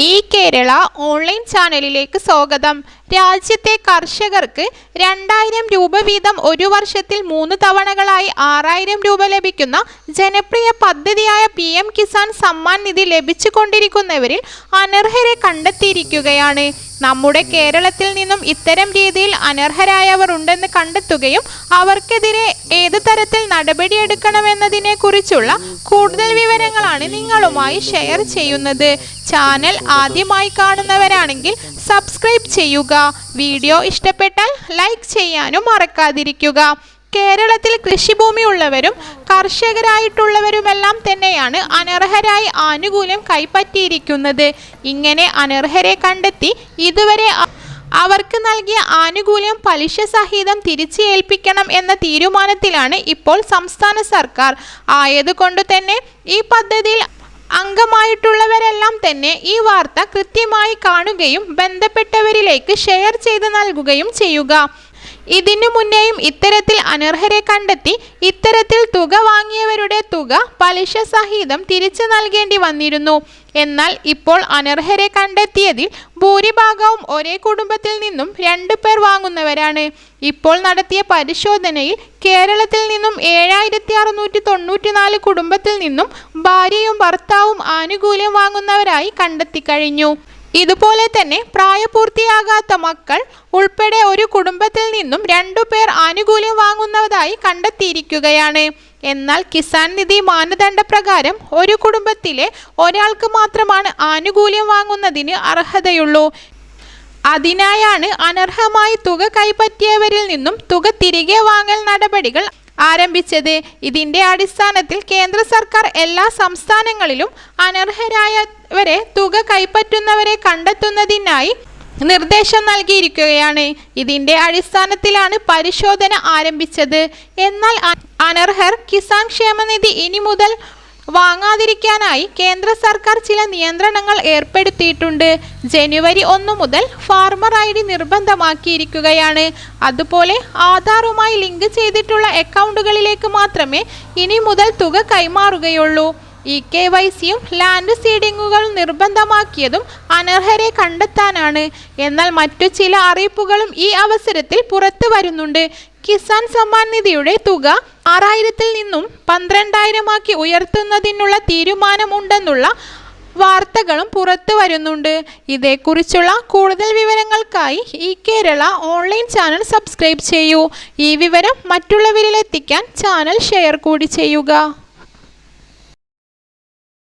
ഈ കേരള ഓൺലൈൻ ചാനലിലേക്ക് സ്വാഗതം. രാജ്യത്തെ കർഷകർക്ക് രണ്ടായിരം രൂപ വീതം ഒരു വർഷത്തിൽ മൂന്ന് തവണകളായി ആറായിരം രൂപ ലഭിക്കുന്ന ജനപ്രിയ പദ്ധതിയായ പി എം കിസാൻ സമ്മാൻ നിധി ലഭിച്ചുകൊണ്ടിരിക്കുന്നവരിൽ അനർഹരെ കണ്ടെത്തിയിരിക്കുകയാണ്. നമ്മുടെ കേരളത്തിൽ നിന്നും ഇത്തരം രീതിയിൽ അനർഹരായവർ ഉണ്ടെന്ന് കണ്ടെത്തുകയും അവർക്കെതിരെ ഏതു തരത്തിൽ നടപടിയെടുക്കണമെന്നതിനെ കുറിച്ചുള്ള കൂടുതൽ വിവരങ്ങളാണ് നിങ്ങളുമായി ഷെയർ ചെയ്യുന്നത്. ചാനൽ ആദ്യമായി കാണുന്നവരാണെങ്കിൽ സബ്സ്ക്രൈബ് ചെയ്യുക. വീഡിയോ ഇഷ്ടപ്പെട്ടാൽ ലൈക്ക് ചെയ്യാനും മറക്കാതിരിക്കുക. കേരളത്തിൽ കൃഷിഭൂമി ഉള്ളവരും കർഷകരായിട്ടുള്ളവരുമെല്ലാം തന്നെയാണ് അനർഹരായി ആനുകൂല്യം കൈപ്പറ്റിയിരിക്കുന്നത്. ഇങ്ങനെ അനർഹരെ കണ്ടെത്തി ഇതുവരെ അവർക്ക് നൽകിയ ആനുകൂല്യം പലിശ സഹിതം തിരിച്ചു ഏൽപ്പിക്കണം എന്ന തീരുമാനത്തിലാണ് ഇപ്പോൾ സംസ്ഥാന സർക്കാർ. ആയതുകൊണ്ട് തന്നെ ഈ പദ്ധതിയിൽ അംഗമായിട്ടുള്ളവരെല്ലാം തന്നെ ഈ വാർത്ത കൃത്യമായി കാണുകയും ബന്ധപ്പെട്ടവരിലേക്ക് ഷെയർ ചെയ്ത് നൽകുകയും ചെയ്യുക. ഇതിനു മുന്നേയും ഇത്തരത്തിൽ അനർഹരെ കണ്ടെത്തി ഇത്തരത്തിൽ തുക വാങ്ങിയവരുടെ തുക പലിശ സഹിതം തിരിച്ചു നൽകേണ്ടി വന്നിരുന്നു. എന്നാൽ ഇപ്പോൾ അനർഹരെ കണ്ടെത്തിയതിൽ ഭൂരിഭാഗവും ഒരേ കുടുംബത്തിൽ നിന്നും രണ്ടു പേർ വാങ്ങുന്നവരാണ്. ഇപ്പോൾ നടത്തിയ പരിശോധനയിൽ കേരളത്തിൽ നിന്നും ഏഴായിരത്തി അറുന്നൂറ്റി തൊണ്ണൂറ്റിനാല് കുടുംബത്തിൽ നിന്നും ഭാര്യയും ഭർത്താവും ആനുകൂല്യം വാങ്ങുന്നവരായി കണ്ടെത്തി കഴിഞ്ഞു. ഇതുപോലെ തന്നെ പ്രായപൂർത്തിയാകാത്ത മക്കൾ ഉൾപ്പെടെ ഒരു കുടുംബത്തിൽ നിന്നും രണ്ടു പേർ ആനുകൂല്യം വാങ്ങുന്നതായി കണ്ടെത്തിയിരിക്കുകയാണ്. എന്നാൽ കിസാൻ നിധി മാനദണ്ഡ പ്രകാരം ഒരു കുടുംബത്തിലെ ഒരാൾക്ക് മാത്രമാണ് ആനുകൂല്യം വാങ്ങുന്നതിന് അർഹതയുള്ളൂ. അതിനായാണ് അനർഹമായി തുക കൈപ്പറ്റിയവരിൽ നിന്നും തുക തിരികെ വാങ്ങൽ നടപടികൾ ആരംഭിച്ചത്. ഇതിന്റെ അടിസ്ഥാനത്തിൽ കേന്ദ്ര സർക്കാർ എല്ലാ സംസ്ഥാനങ്ങളിലും അനർഹരായവരെ തുക കൈപ്പറ്റുന്നവരെ കണ്ടെത്തുന്നതിനായി നിർദ്ദേശം നൽകിയിരിക്കുകയാണ്. ഇതിന്റെ അടിസ്ഥാനത്തിലാണ് പരിശോധന ആരംഭിച്ചത്. എന്നാൽ അനർഹർ കിസാൻ ക്ഷേമനിധി ഇനി മുതൽ വാങ്ങാതിരിക്കാനായി കേന്ദ്ര സർക്കാർ ചില നിയന്ത്രണങ്ങൾ ഏർപ്പെടുത്തിയിട്ടുണ്ട്. ജനുവരി ഒന്ന് മുതൽ ഫാർമർ ഐ ഡി നിർബന്ധമാക്കിയിരിക്കുകയാണ്. അതുപോലെ ആധാറുമായി ലിങ്ക് ചെയ്തിട്ടുള്ള അക്കൗണ്ടുകളിലേക്ക് മാത്രമേ ഇനി മുതൽ തുക കൈമാറുകയുള്ളൂ. ഇ കെ വൈ സിയും ലാൻഡ് സീഡിങ്ങുകൾ നിർബന്ധമാക്കിയതും അനർഹരെ കണ്ടെത്താനാണ്. എന്നാൽ മറ്റു ചില അറിയിപ്പുകളും ഈ അവസരത്തിൽ പുറത്തു വരുന്നുണ്ട്. കിസാൻ സമ്മാൻ നിധിയുടെ തുക ആറായിരത്തിൽ നിന്നും പന്ത്രണ്ടായിരമാക്കി ഉയർത്തുന്നതിനുള്ള തീരുമാനമുണ്ടെന്നുള്ള വാർത്തകളും പുറത്തു വരുന്നുണ്ട്. ഇതേക്കുറിച്ചുള്ള കൂടുതൽ വിവരങ്ങൾക്കായി ഈ കേരള ഓൺലൈൻ ചാനൽ സബ്സ്ക്രൈബ് ചെയ്യൂ. ഈ വിവരം മറ്റുള്ളവരിലെത്തിക്കാൻ ചാനൽ ഷെയർ കൂടി ചെയ്യുക.